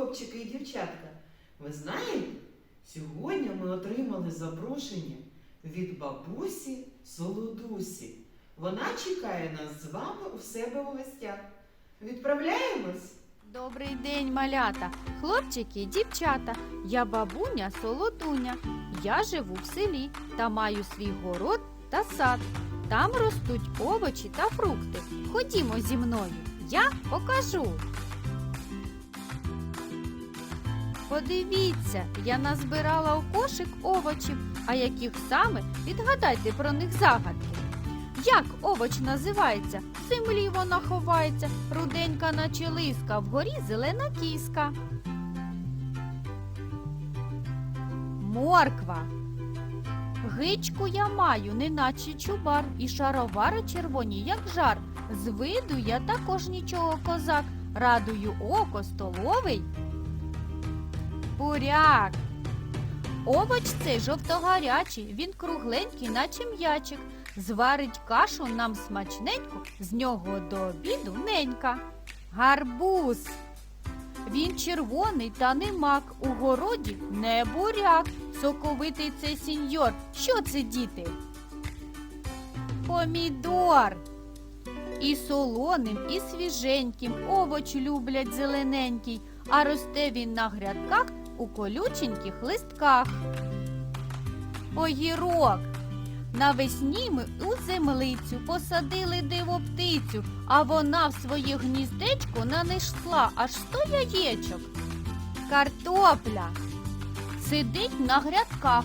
хлопчики і дівчатка. Ви знаєте, сьогодні ми отримали запрошення від бабусі Солодусі. Вона чекає нас з вами у себе у гостях. Відправляємось? Добрий день, малята, хлопчики, і дівчата. Я бабуня Солодуня. Я живу в селі та маю свій город та сад. Там ростуть овочі та фрукти. Ходімо зі мною, я покажу. Подивіться, я назбирала у кошик овочів, а яких саме відгадайте про них загадки. Як овоч називається? В землі вона ховається, руденька наче лиска, вгорі зелена кіска. Морква. Гичку я маю, неначе чубар, і шаровари червоні, як жар. З виду я також нічого козак, радую око столовий. Буряк. Овоч цей жовтогарячий, він кругленький, наче м'ячик. Зварить кашу нам смачненьку, з нього до обіду ненька. Гарбуз. Він червоний та не мак, у городі не буряк. Соковитий це сіньор. Що це, діти? Помідор. І солоним, і свіженьким овоч люблять зелененький, а росте він на грядках у колюченьких листках. Огірок. Навесні ми у землицю посадили диво птицю, а вона в своє гніздечко нанесла аж сто яєчок. Картопля сидить на грядках,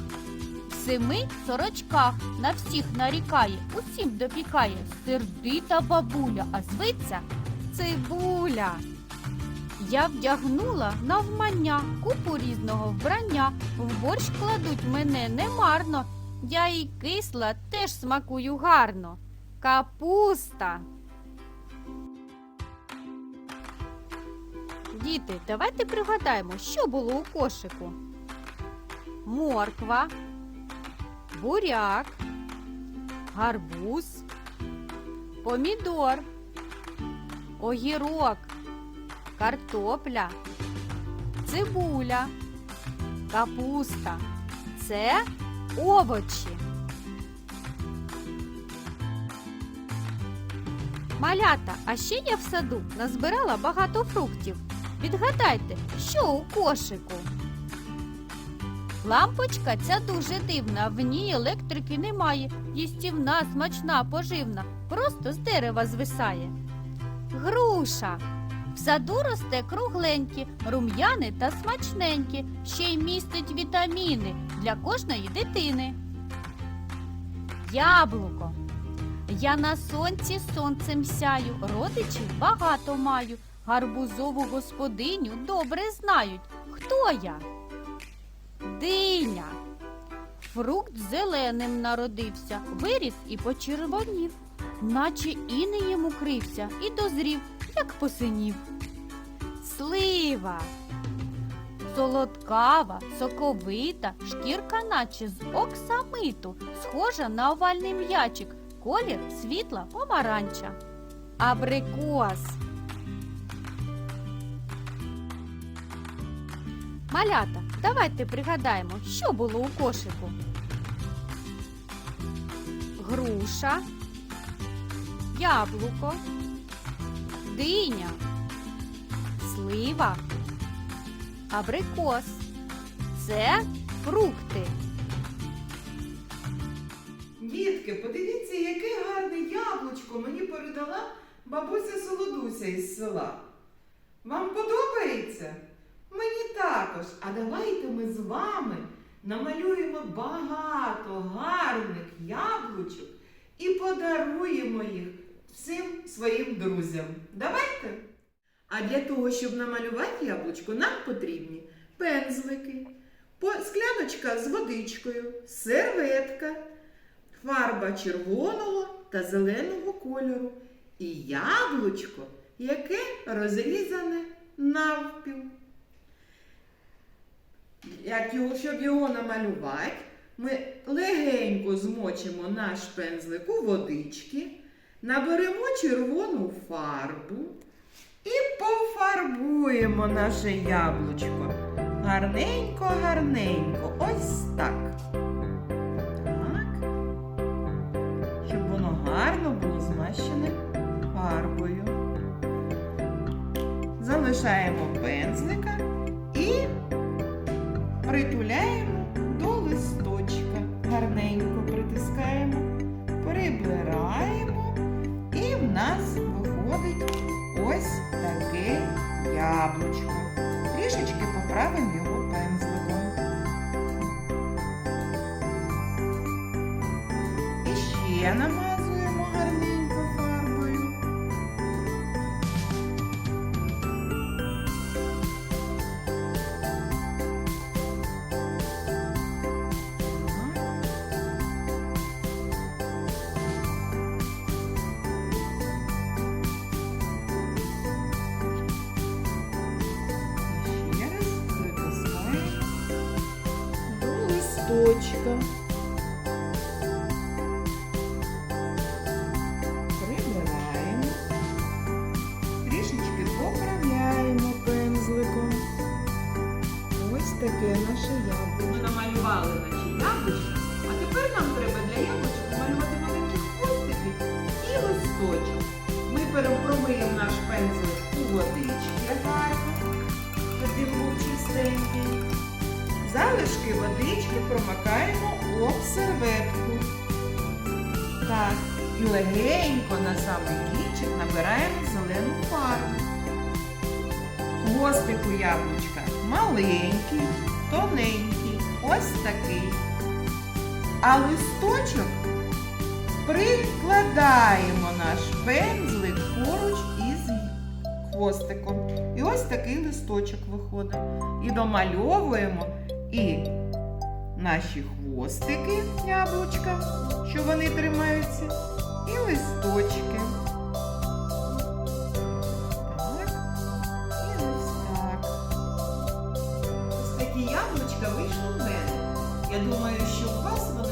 в семи сорочках, на всіх нарікає, усім допікає сердита бабуля, а зветься цибуля. Я вдягнула навмання купу різного вбрання. В борщ кладуть мене немарно. Я і кисла теж смакую гарно. Капуста. Діти, давайте пригадаємо, що було у кошику. Морква, буряк, гарбуз, помідор, огірок, картопля, цибуля, капуста. Це овочі. Малята, а ще я в саду назбирала багато фруктів. Відгадайте, що у кошику? Лампочка ця дуже дивна, в ній електрики немає, їстівна, смачна, поживна, просто з дерева звисає. Груша. В саду росте кругленькі, рум'яни та смачненькі, ще й містить вітаміни для кожної дитини. Яблуко. Я на сонці сонцем сяю, родичів багато маю, гарбузову господиню добре знають. Хто я? Диня. Фрукт зеленим народився, виріс і почервонів, наче інеєм укрився і дозрів, як посинів. Слива. Солодкава, соковита, шкірка наче з оксамиту, схожа на овальний м'ячик, колір світла помаранча. Абрикос. Малята, давайте пригадаємо, що було у кошику. Груша, яблуко, диня, слива, абрикос. Це фрукти. Дітки, подивіться, яке гарне яблучко мені передала бабуся Солодуся із села. Вам подобається? Мені також. А давайте ми з вами намалюємо багато гарних яблучок і подаруємо їх всім своїм друзям. Давайте. А для того, щоб намалювати яблучко, нам потрібні пензлики, скляночка з водичкою, серветка, фарба червоного та зеленого кольору і яблучко, яке розрізане навпіл. Як його, щоб його намалювати, ми легенько змочимо наш пензлик у водички, наберемо червону фарбу і пофарбуємо наше яблучко. Гарненько, гарненько. Ось так. Так. Щоб воно гарно було змащене фарбою. Залишаємо пензлика Поправимо його пензликом. І ще намазуємо листочка. Прибираємо. Трішечки поправляємо пензликом. Ось таке наше яблучко. Ми намалювали наші яблучка, а тепер нам треба для яблучок намалювати маленькі хвостики і листочок. Ми промиємо наш пензлик у водички Залишки водички промакаємо об серветку. Так, і легенько на самий кінчик набираємо зелену фарбу. Хвостик у яблучка маленький, тоненький, ось такий. А листочок прикладаємо наш пензлик поруч із хвостиком. І ось такий листочок виходить. І домальовуємо і наші хвостики яблучка, що вони тримаються, і листочки. Так. І ось так. Ось такі яблучка вийшли в мене. Я думаю, що у вас вони